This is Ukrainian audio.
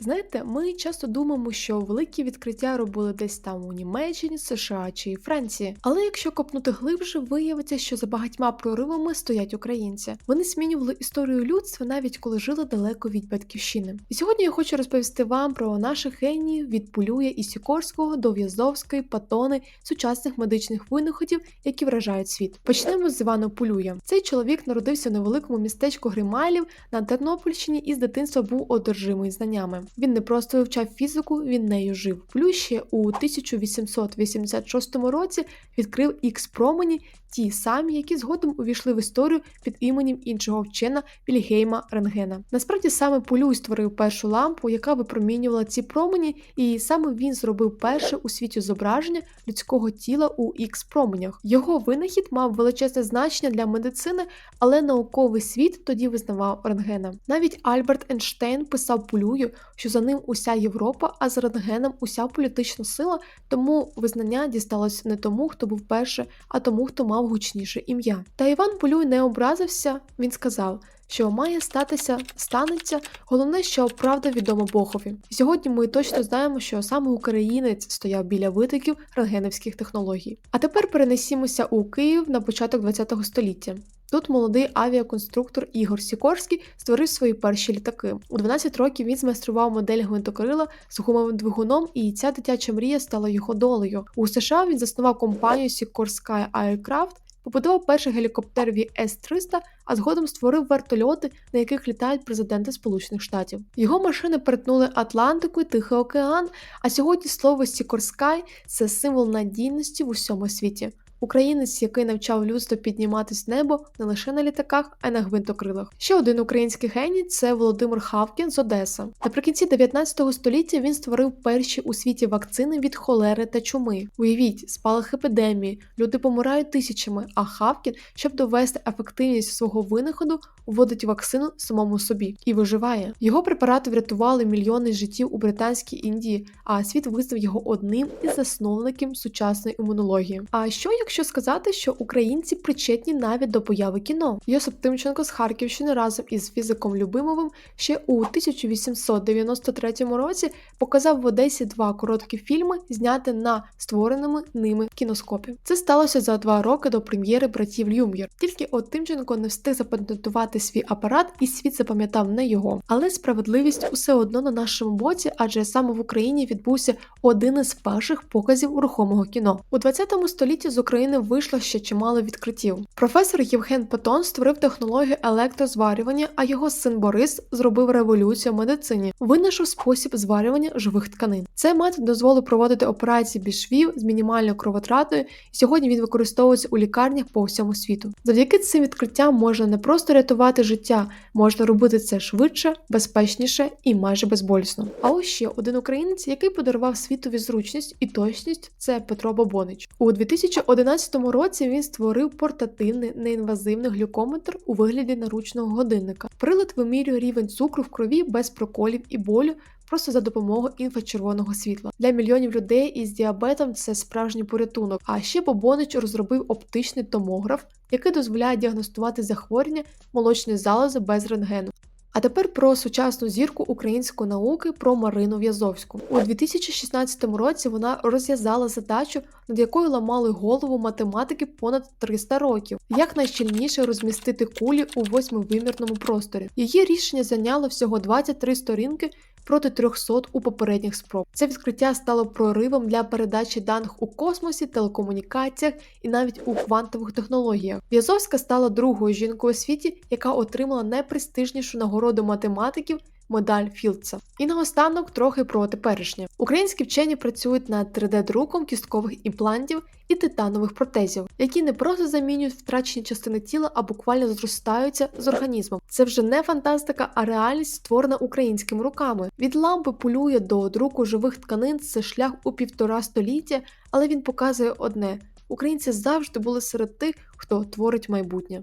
Знаєте, ми часто думаємо, що великі відкриття робили десь там у Німеччині, США чи Франції. Але якщо копнути глибше, виявиться, що за багатьма проривами стоять українці. Вони змінювали історію людства навіть коли жили далеко від батьківщини. І сьогодні я хочу розповісти вам про наших геніїв від Пулюя і Сікорського до В'язовської, Патони, сучасних медичних винаходів, які вражають світ. Почнемо з Івана Пулюя. Цей чоловік народився в невеликому містечку Гримайлів на Тернопільщині і з дитинства був одержимий знаннями. Він не просто вивчав фізику, він нею жив. Плюс ще у 1886 році відкрив ікс промені, ті самі, які згодом увійшли в історію під іменем іншого вчена Вільгейма Рентгена. Насправді саме Полюй створив першу лампу, яка випромінювала ці промені, і саме він зробив перше у світі зображення людського тіла у ікс променях. Його винахід мав величезне значення для медицини, але науковий світ тоді визнавав рентгена. Навіть Альберт Ейнштейн писав Полюю, що за ним уся Європа, а за рентгеном уся політична сила, тому визнання дісталось не тому, хто був перше, а тому, хто мав гучніше ім'я. Та Іван Полюй не образився. Він сказав. Що має статися, станеться, головне, що правда відома Богові. Сьогодні ми точно знаємо, що саме українець стояв біля витоків рентгенівських технологій. А тепер перенесімося у Київ на початок ХХ століття. Тут молодий авіаконструктор Ігор Сікорський створив свої перші літаки. У 12 років він змайстрував модель гвинтокрила з гумовим двигуном, і ця дитяча мрія стала його долею. У США він заснував компанію Сікорська Aircraft, побудував перший гелікоптер VS-300, а згодом створив вертольоти, на яких літають президенти Сполучених Штатів. Його машини перетнули Атлантику і Тихий океан. А сьогодні слово Сікорскай це символ надійності в усьому світі. Українець, який навчав людство підніматись в небо не лише на літаках, а й на гвинтокрилах. Ще один український геній це Володимир Хавкін з Одеса. Наприкінці 19 століття він створив перші у світі вакцини від холери та чуми. Уявіть, спалах епідемії, люди помирають тисячами, а Хавкін, щоб довести ефективність свого винаходу, вводить вакцину самому собі і виживає. Його препарати врятували мільйони життів у Британській Індії, а світ визнав його одним із засновників сучасної імунології. А що якщо сказати, що українці причетні навіть до появи кіно? Йосип Тимченко з Харківщини разом із фізиком Любимовим ще у 1893 році показав в Одесі два короткі фільми, зняті на створеними ними кіноскопі. Це сталося за два роки до прем'єри братів Люм'єр. Тільки от Тимченко не встиг запатентувати свій апарат, і світ запам'ятав не його. Але справедливість усе одно на нашому боці, адже саме в Україні відбувся один із перших показів рухомого кіно. У 20 столітті з України вийшло ще чимало відкриттів. Професор Євген Патон створив технологію електрозварювання, а його син Борис зробив революцію в медицині, винайшов спосіб зварювання живих тканин. Цей метод дозволив проводити операції без швів з мінімальною кровотратою, і сьогодні він використовується у лікарнях по всьому світу. Завдяки цим відкриттям можна не просто рятувати життя, можна робити це швидше, безпечніше і майже безболісно. А ось ще один українець, який подарував світові зручність і точність, це Петро Бобонич. У 2011 році він створив портативний неінвазивний глюкометр у вигляді наручного годинника. Прилад вимірює рівень цукру в крові без проколів і болю. Просто за допомогою інфрачервоного світла для мільйонів людей із діабетом це справжній порятунок. А ще Бобонич розробив оптичний томограф, який дозволяє діагностувати захворювання молочної залози без рентгену. А тепер про сучасну зірку української науки про Марину В'язовську. У 2016 році вона розв'язала задачу, над якою ламали голову математики понад 300 років, як найщільніше розмістити кулі у восьмивимірному просторі. Її рішення зайняло всього 23 сторінки. Проти 300 у попередніх спроб. Це відкриття стало проривом для передачі даних у космосі, телекомунікаціях і навіть у квантових технологіях. В'язовська стала другою жінкою у світі, яка отримала найпрестижнішу нагороду математиків медаль Філдса. І наостанок трохи про теперішнє. Українські вчені працюють над 3D-друком кісткових імплантів і титанових протезів, які не просто замінюють втрачені частини тіла, а буквально зростаються з організмом. Це вже не фантастика, а реальність створена українськими руками. Від лампи полює до друку живих тканин це шлях у півтора століття, але він показує одне: українці завжди були серед тих, хто творить майбутнє.